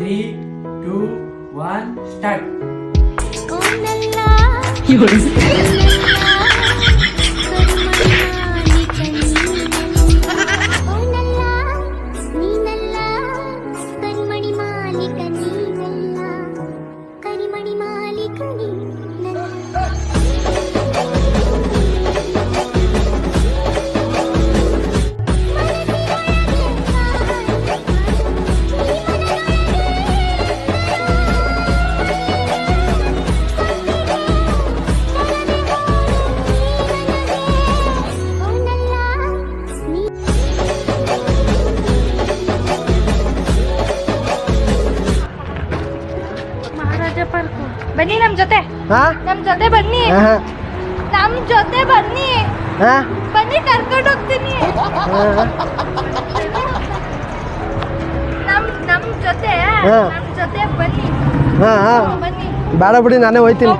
Three two one start park ಬನ್ನಿ ನಮ್ ಜೊತೆ. ಹಾ? ನಮ್ ಜೊತೆ ಬನ್ನಿ. ಹಾ ನಮ್ ಜೊತೆ ಬನ್ನಿ. ಹಾ? ಬನ್ನಿ ಕರ್ಕೊಂಡು ಹೋಗ್ತೀನಿ. ನಮ್ ನಮ್ ಜೊತೆ ಹಾ. ನಮ್ ಜೊತೆ ಬನ್ನಿ. ಹಾ ಹಾ. ಬನ್ನಿ. ಬೇಡ ಬಿಡಿ ನಾನೇ ಹೋಯ್ತೀನಿ.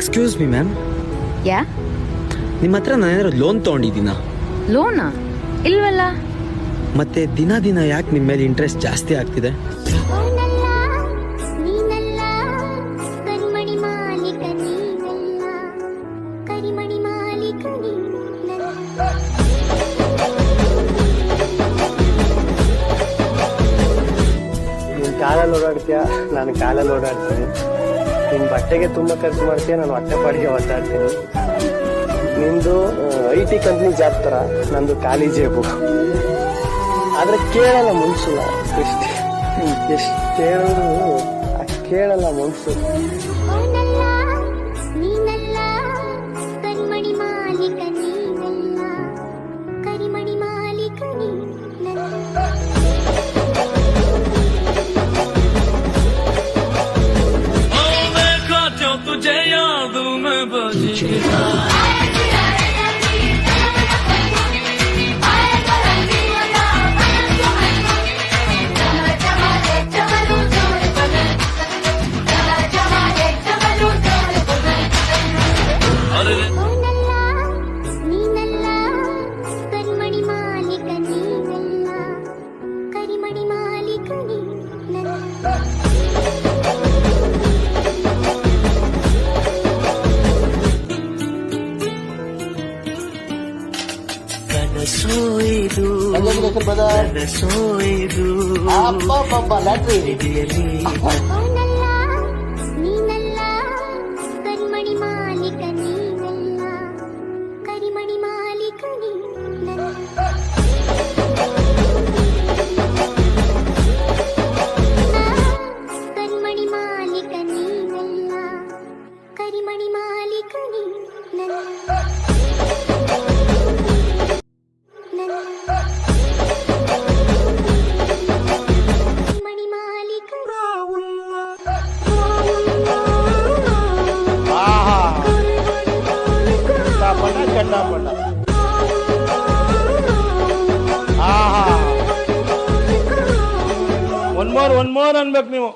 Excuse me ma'am ya? ನಿಮ್ಮ ಹತ್ರ ನಾನೇನಾದ್ರು ಲೋನ್ ತೊಗೊಂಡಿದ್ದೀನಾ? ಲೋನಾ? ಇಲ್ವಲ್ಲ? ಮತ್ತೆ ದಿನ ದಿನ ಯಾಕೆ ನಿಮ್ಮ ಮೇಲೆ ಇಂಟ್ರೆಸ್ಟ್ ಜಾಸ್ತಿ ಆಗ್ತಿದೆ? ಕಾಲಲ್ಲಿ ಓಡಾಡ್ತೀಯ? ನಾನು ಕಾಲಲ್ಲಿ ಓಡಾಡ್ತೀನಿ. ನಿನ್ನ ಬಟ್ಟೆಗೆ ತುಂಬ ಖರ್ಚು ಮಾಡ್ತೀಯ, ನಾನು ಹೊಟ್ಟೆ ಪಾಡಿಗೆ ಒದ್ದಾಡ್ತೀನಿ ನಿಂದು ಐ ಟಿ ಕಂಪ್ನಿ ಜಾಬ್ ತರ, ನಂದು ಕಾಲೇಜೇ ಜೇಬು. ಆದ್ರೆ ಕೇಳಲ್ಲ ಮನ್ಸು. ಎಷ್ಟು ಎಷ್ಟು ಕೇಳಲ್ಲ ಮನ್ಸು. রেখেছে ಅವನಲ್ಲ ನೀನಲ್ಲ ಕರಿಮಣಿ ಮಾಲೀಕ ನೀನಲ್ಲ ಕರಿಮಣಿ ಮಾಲೀಕ ನೀನಲ್ಲ ಒನ್ ಮೋರ್ ಒನ್ ಮೋರ್ ಅನ್ಬೇಕು ನೀವು.